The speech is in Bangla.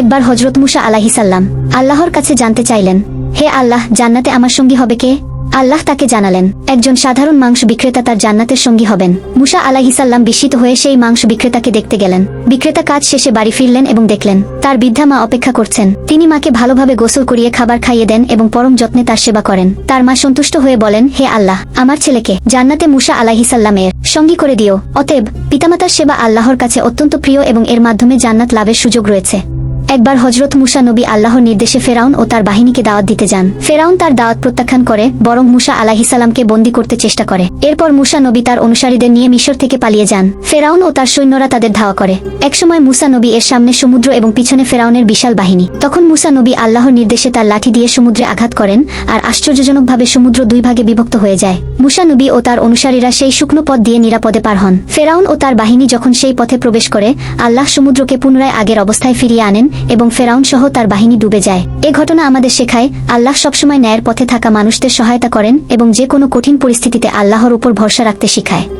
একবার হজরত মুসা আলাহিসাল্লাম আল্লাহর কাছে জানতে চাইলেন, হে আল্লাহ, জান্নাতে আমার সঙ্গী হবে কে? আল্লাহ তাকে জানালেন, একজন সাধারণ মাংস বিক্রেতা তার জান্নাতের সঙ্গী হবেন। মুসা আলাহিসাল্লাম বিস্মিত হয়ে সেই মাংস বিক্রেতাকে দেখতে গেলেন। বিক্রেতা কাজ শেষে বাড়ি ফিরলেন এবং দেখলেন, তার বৃদ্ধা মা অপেক্ষা করছেন। তিনি মাকে ভালোভাবে গোসল করিয়ে খাবার খাইয়ে দেন এবং পরম যত্নে তার সেবা করেন। তার মা সন্তুষ্ট হয়ে বলেন, হে আল্লাহ, আমার ছেলেকে জান্নাতে মুসা আলাহিসাল্লামের সঙ্গী করে দিও। অতএব পিতামাতার সেবা আল্লাহর কাছে অত্যন্ত প্রিয় এবং এর মাধ্যমে জান্নাত লাভের সুযোগ রয়েছে। একবার হজরত মুসা নবী আল্লাহর নির্দেশে ফেরাউন ও তার বাহিনীকে দাওয়াত দিতে যান। ফেরাউন তার দাওয়াত প্রত্যাখ্যান করে, বরং মুসা আলাহিসাল্লামকে বন্দী করতে চেষ্টা করে। এরপর মুসা নবী তার অনুসারীদের নিয়ে মিশর থেকে পালিয়ে যান। ফেরাউন ও তার সৈন্যরা তাদের ধাওয়া করে। একসময় মুসা নবী এর সামনে সমুদ্র এবং পিছনে ফেরাউনের বিশাল বাহিনী। তখন মুসা নবী আল্লাহর নির্দেশে তার লাঠি দিয়ে সমুদ্রে আঘাত করেন আর আশ্চর্যজনকভাবে সমুদ্র দুই ভাগে বিভক্ত হয়ে যায়। মুসা নবী ও তার অনুসারীরা সেই শুকনো পথ দিয়ে নিরাপদে পার হন। ফেরাউন ও তার বাহিনী যখন সেই পথে প্রবেশ করে, আল্লাহ সমুদ্রকে পুনরায় আগের অবস্থায় ফিরিয়ে আনেন এবং ফেরাউন সহ তার বাহিনী ডুবে যায়। এ ঘটনা আমাদের শেখায়, আল্লাহ সবসময় ন্যায়ের পথে থাকা মানুষদের সহায়তা করেন এবং যে কোনো কঠিন পরিস্থিতিতে আল্লাহর উপর ভরসা রাখতে শিখায়।